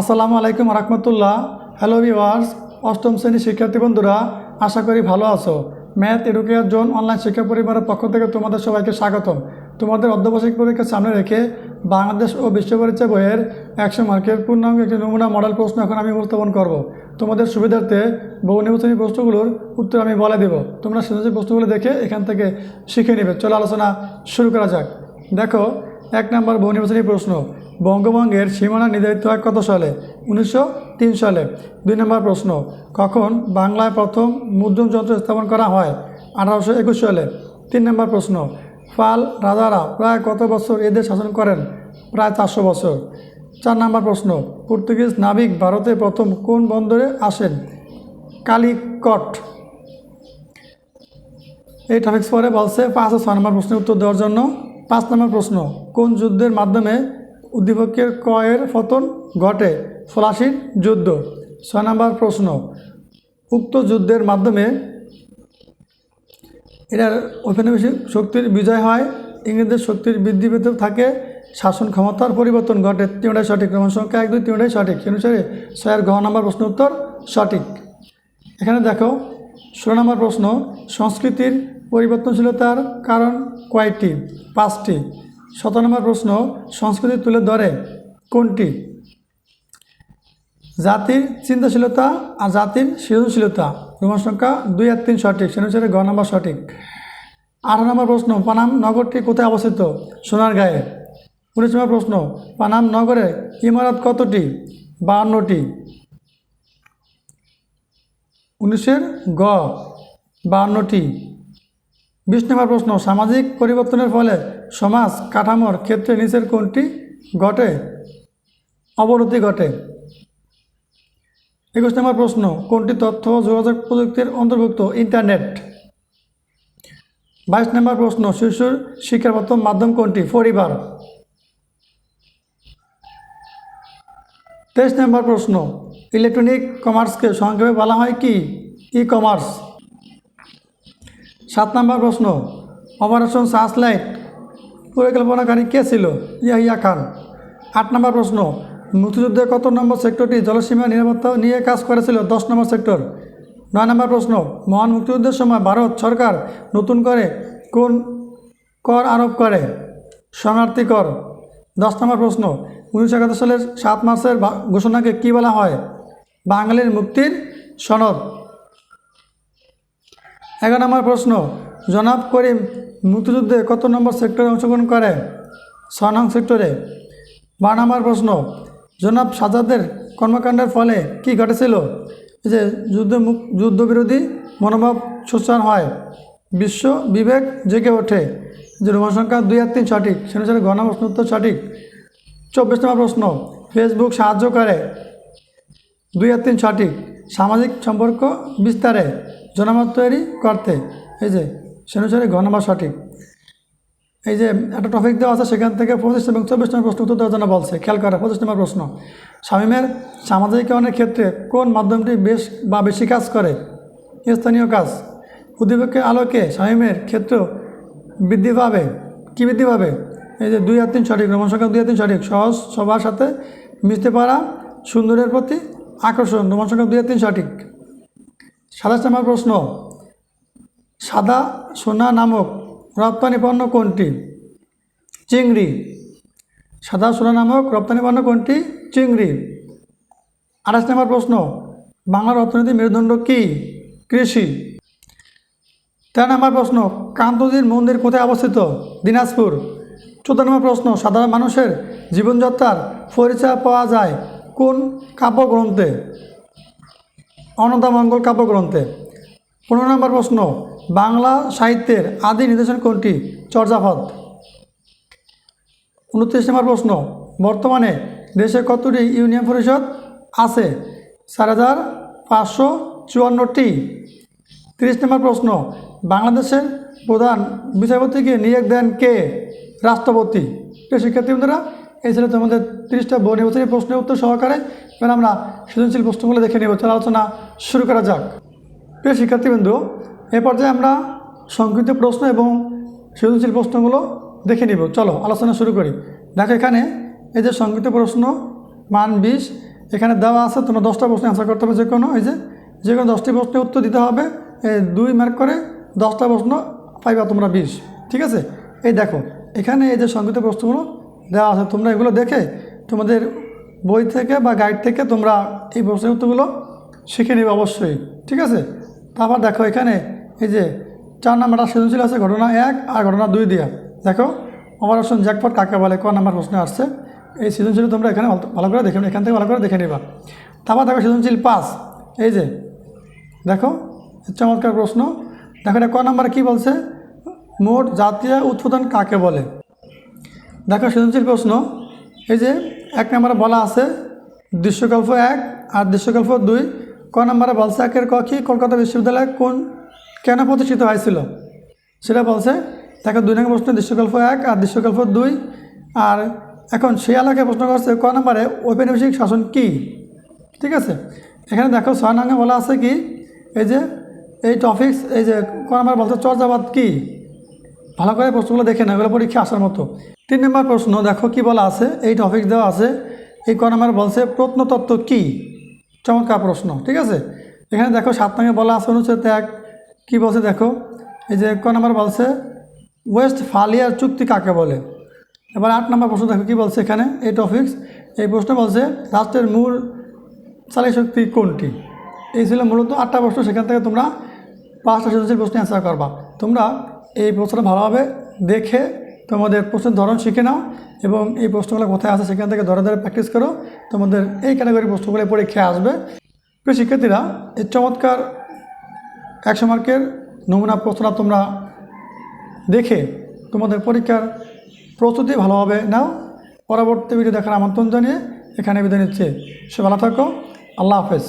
আসসালামু আলাইকুম রহমতুল্লাহ। Hello viewers অষ্টম শ্রেণির শিক্ষার্থী বন্ধুরা, আশা করি ভালো আছো। ম্যাথ এডুকেয়ার জোন অনলাইন শিক্ষা পরিবারের পক্ষ থেকে তোমাদের সবাইকে স্বাগতম। তোমাদের অর্ধবার্ষিক পরীক্ষা সামনে রেখে বাংলাদেশ ও বিশ্ব পরিচয় বইয়ের একশো মার্কের পূর্ণাঙ্গ একটি নমুনা মডেল প্রশ্ন এখন আমি উপস্থাপন করব। তোমাদের সুবিধার্থে বহু নির্বাচনী প্রশ্নগুলোর উত্তর আমি বলে দেব। তোমরা সৃজনশীল প্রশ্নগুলো দেখে এখান থেকে শিখে নেবে। চলো আলোচনা শুরু করা যাক। দেখো, এক নম্বর বহু নির্বাচনী প্রশ্ন। বঙ্গভঙ্গের সীমানা নির্ধারিত হয় কত সালে? উনিশশো তিন সালে। দুই নম্বর প্রশ্ন, কখন বাংলায় প্রথম মুদ্রণ যন্ত্র স্থাপন করা হয়? আঠারোশো একুশ সালে। তিন নম্বর প্রশ্ন পাল রাজারা প্রায় কত বছর এদের শাসন করেন? প্রায় চারশো বছর। চার নম্বর প্রশ্ন, পর্তুগিজ নাবিক ভারতে প্রথম কোন বন্দরে আসেন? কালিকট। এই টপিক্স পরে বলছে, পাঁচ ও ছয় নম্বর প্রশ্নের উত্তর দেওয়ার জন্য। পাঁচ নম্বর প্রশ্ন, কোন যুদ্ধের মাধ্যমে উদ্দীপকের কয়ের পতন ঘটে ফলাশির যুদ্ধ। ছয় নম্বর প্রশ্ন, উক্ত যুদ্ধের মাধ্যমে এটার ঔপনিবেশিক শক্তির বিজয় হয়, ইংরেজদের শক্তির বৃদ্ধি পেতে থাকে, শাসন ক্ষমতার পরিবর্তন ঘটে তিনটাই সঠিক ক্রমণ সংখ্যা এক, দুই, তিনটাই সঠিক অনুসারে ছয়ের ঘ নম্বর প্রশ্ন উত্তর সঠিক। এখানে দেখো, ষোলো নম্বর প্রশ্ন, সংস্কৃতির পরিবর্তনশীলতার কারণ কয়টি? পাঁচটি। সতেরো নম্বর প্রশ্ন, সংস্কৃতি তুলে ধরে কোনটি? জাতির চিন্তাশীলতা আর জাতির সৃজনশীলতা। রোমান সংখ্যা দুই আর তিন সঠিক সে অনুসারে গ নম্বর সঠিক। আঠারো নম্বর প্রশ্ন, পানাম নগরটি কোথায় অবস্থিত? সোনার গায়ে উনিশ নম্বর প্রশ্ন, পানাম নগরে ইমারত কতটি? বাহান্নটি। উনিশের গ, বাহান্নটি। বিশ নম্বর প্রশ্ন, সামাজিক পরিবর্তনের ফলে সমাজ কাঠামোর ক্ষেত্রে নিচের কোনটি ঘটে? অবনতি ঘটে। একুশ নম্বর প্রশ্ন, কোনটি তথ্য যোগাযোগ প্রযুক্তির অন্তর্ভুক্ত? ইন্টারনেট। বাইশ নম্বর প্রশ্ন, শিশুর শিক্ষার প্রথম মাধ্যম কোনটি? পরিবার। তেইশ নম্বর প্রশ্ন, ইলেকট্রনিক কমার্সকে সংক্ষেপে বলা হয় কি? ই কমার্স সাত নম্বর প্রশ্ন অপারেশন সার্চলাইট পরিকল্পনাকারী কে ছিল? ইয়াহিয়া খান। আট নম্বর প্রশ্ন, মুক্তিযুদ্ধে কত নম্বর সেক্টরটি জলসীমা নিরাপত্তা নিয়ে কাজ করেছিল? দশ নম্বর সেক্টর। নয় নম্বর প্রশ্ন, মহান মুক্তিযুদ্ধের সময় ভারত সরকার নতুন করে কোন কর আরোপ করে? শরণার্থী কর। দশ নম্বর প্রশ্ন, উনিশশো একাত্তর সালের সাত মার্চের ঘোষণাকে কী বলা হয়? বাঙালির মুক্তির সনদ। এগারো নম্বর প্রশ্ন, জনাব করিম মুক্তিযুদ্ধে কত নম্বর সেক্টরে অংশগ্রহণ করে? ছ নং সেক্টরে। বারো নম্বর প্রশ্ন, জনাব সাজাদের কর্মকাণ্ডের ফলে কি ঘটেছিল? যে যুদ্ধ মুক যুদ্ধবিরোধী মনোভাব সুচার হয়, বিশ্ব বিবেক জেগে ওঠে, যে রোমান সংখ্যা দুই আর তিন সঠিক সে অনুসারে গণ প্রশ্ন উত্তর সঠিক। চব্বিশ নম্বর প্রশ্ন, ফেসবুক সাহায্য করে, দুই আর তিন সঠিক, সামাজিক সম্পর্ক বিস্তারে। জনমত তৈরি করতে। এই যে সে অনুসারে ঘ সঠিক। এই যে, একটা টপিক দেওয়া আছে, সেখান থেকে পঁচিশ এবং চব্বিশ নম্বর প্রশ্ন উত্তর দেওয়ার জন্য বলছে। খেয়াল করে, পঁচিশ নম্বর প্রশ্ন। স্বামীমের সামাজিকরণের ক্ষেত্রে কোন মাধ্যমটি বেশ বা বেশি কাজ করে? স্থানীয় কাজ। উদ্দীপকের আলোকে স্বামীমের ক্ষেত্র বৃদ্ধি পাবে। কী বৃদ্ধি পাবে? এই যে, দুই আর তিন সঠিক, রোমান সংখ্যা দুই আর তিন সঠিক। সহজ সবার সাথে মিশতে পারা সুন্দরের প্রতি আকর্ষণ। রোমান সংখ্যা দুই আর তিন সঠিক। সাতাশ নম্বর প্রশ্ন। সাদা সোনা নামক রপ্তানি পণ্য কোনটি? চিংড়ি। সাদা সোনা নামক রপ্তানি পণ্য কোনটি? চিংড়ি। আঠাশ নম্বর প্রশ্ন, বাংলার অর্থনীতির মেরুদণ্ড কী? কৃষি। তেরো নম্বর প্রশ্ন কান্তজির মন্দির কোথায় অবস্থিত? দিনাজপুর। চোদ্দ নম্বর প্রশ্ন, সাধারণ মানুষের জীবনযাত্রার পরিচয় পাওয়া যায় কোন কাব্যগ্রন্থে? অনদামঙ্গল কাব্যগ্রন্থে। পনেরো নম্বর প্রশ্ন, বাংলা সাহিত্যের আদি নিদর্শন কোনটি? চর্যাপদ। উনত্রিশ নম্বর প্রশ্ন, বর্তমানে দেশে কতটি ইউনিয়ন পরিষদ আছে? চার হাজার পাঁচশো চুয়ান্নটি। তিরিশ নম্বর প্রশ্ন, বাংলাদেশের প্রধান বিচারপতিকে নিয়োগ দেন কে? রাষ্ট্রপতি। প্রিয় শিক্ষার্থী বন্ধুরা, এই ছিল তোমাদের তিরিশটা নির্বাচনী প্রশ্নের উত্তর সহকারে এবার আমরা সৃজনশীল প্রশ্নগুলো দেখে নেব। চলো আলোচনা শুরু করা যাক। প্রিয় শিক্ষার্থীবৃন্দ, এ পর্যায়ে আমরা সংক্ষিপ্ত প্রশ্ন এবং সৃজনশীল প্রশ্নগুলো দেখে নিব। চলো আলোচনা শুরু করি। দেখো এখানে এই যে সংক্ষিপ্ত প্রশ্ন, মান বিশ, এখানে দেওয়া আছে, তোমরা দশটা প্রশ্ন অ্যান্সার করতে হবে যে কোনো এই যে যে কোনো দশটি প্রশ্নের উত্তর দিতে হবে দুই মার্ক করে দশটা প্রশ্ন পাইবা তোমরা বিশ। ঠিক আছে? এই দেখো, এখানে এই যে সংগীত প্রশ্নগুলো দেওয়া আছে, তোমরা এগুলো দেখে তোমাদের বই থেকে বা গাইড থেকে তোমরা এই প্রশ্নের উত্তরগুলো শিখে নেবে অবশ্যই, ঠিক আছে? তারপর দেখো এখানে, এই যে চার নাম্বারটা সৃজনশীল আছে, ঘটনা এক আর ঘটনা দুই দিয়ে। দেখো অপারেশন জ্যাকপট কাকে বলে, ক নাম্বার প্রশ্ন আসছে। এই সৃজনশীল তোমরা এখানে ভালো- করে দেখে এখান থেকে ভালো করে দেখে নেবা। তারপর দেখো সৃজনশীল পাস এই যে, দেখো চমৎকার প্রশ্ন। দেখো এটা ক নাম্বার কী বলছে? মোট জাতীয় উৎপাদন কাকে বলে? দেখো সৃজনশীল প্রশ্ন, এই যে এক নম্বরে বলা আছে, দৃশ্যকল্প এক আর দৃশ্যকল্প দুই। ক নম্বরে বলছে একের ক কি কলকাতা বিশ্ববিদ্যালয় কোন, কেন প্রতিষ্ঠিত হয়েছিল? সেটা বলছে, দেখো দুই নম্বর প্রশ্ন, দৃশ্যকল্প এক আর দৃশ্যকল্প দুই। আর এখন সেই এলাকায় প্রশ্ন করছে, ক নম্বরে ঔপনিবেশিক শাসন কি? ঠিক আছে? এখানে দেখো ছয় বলা আছে কি, এই যে, এই টপিক্স এই যে ক নম্বর বলছে চর্যাবাদ কি? ভালো করে প্রশ্নগুলো দেখে না এগুলো পরীক্ষা আসার মতো। তিন নম্বর প্রশ্ন, দেখো কি বলা আছে? এই টপিক দেওয়া আছে। এই ক নম্বর বলছে, প্রত্নতত্ত্ব কি? চমৎকার প্রশ্ন, ঠিক আছে? এখানে দেখো, সাত নম্বরে বলা আছে, অনুচ্ছেদ এক। কী বলছে দেখো? এই যে ক নম্বর বলছে, ওয়েস্ট ফালিয়ার চুক্তি কাকে বলে? এবার আট নম্বর প্রশ্ন দেখো, কী বলছে এখানে? এই টপিক্স এই প্রশ্ন বলছে, রাষ্ট্রের মূল চালিত শক্তি কোনটি? এই ছিল মূলত আটটা প্রশ্ন, সেখান থেকে তোমরা পাঁচটা সৃজনশীল প্রশ্ন অ্যান্সার করবা। তোমরা এই প্রশ্নটা ভালোভাবে দেখে তোমাদের প্রশ্নের ধরন শিখে নাও এবং এই প্রশ্নগুলো কোথায় আছে সেখান থেকে ধরে ধরে প্র্যাকটিস করো। তোমাদের এই ক্যাটাগরি প্রশ্নগুলো পরীক্ষায় আসবে। প্রিয় শিক্ষার্থীরা, এই চমৎকার একশো মার্কের নমুনা প্রশ্নটা তোমরা দেখে তোমাদের পরীক্ষার প্রস্তুতি ভালোভাবে নাও। পরবর্তী ভিডিও দেখার আমন্ত্রণ জানিয়ে এখানে বিদায় নিচ্ছে। সে ভালো থাকো। আল্লাহ হাফেজ।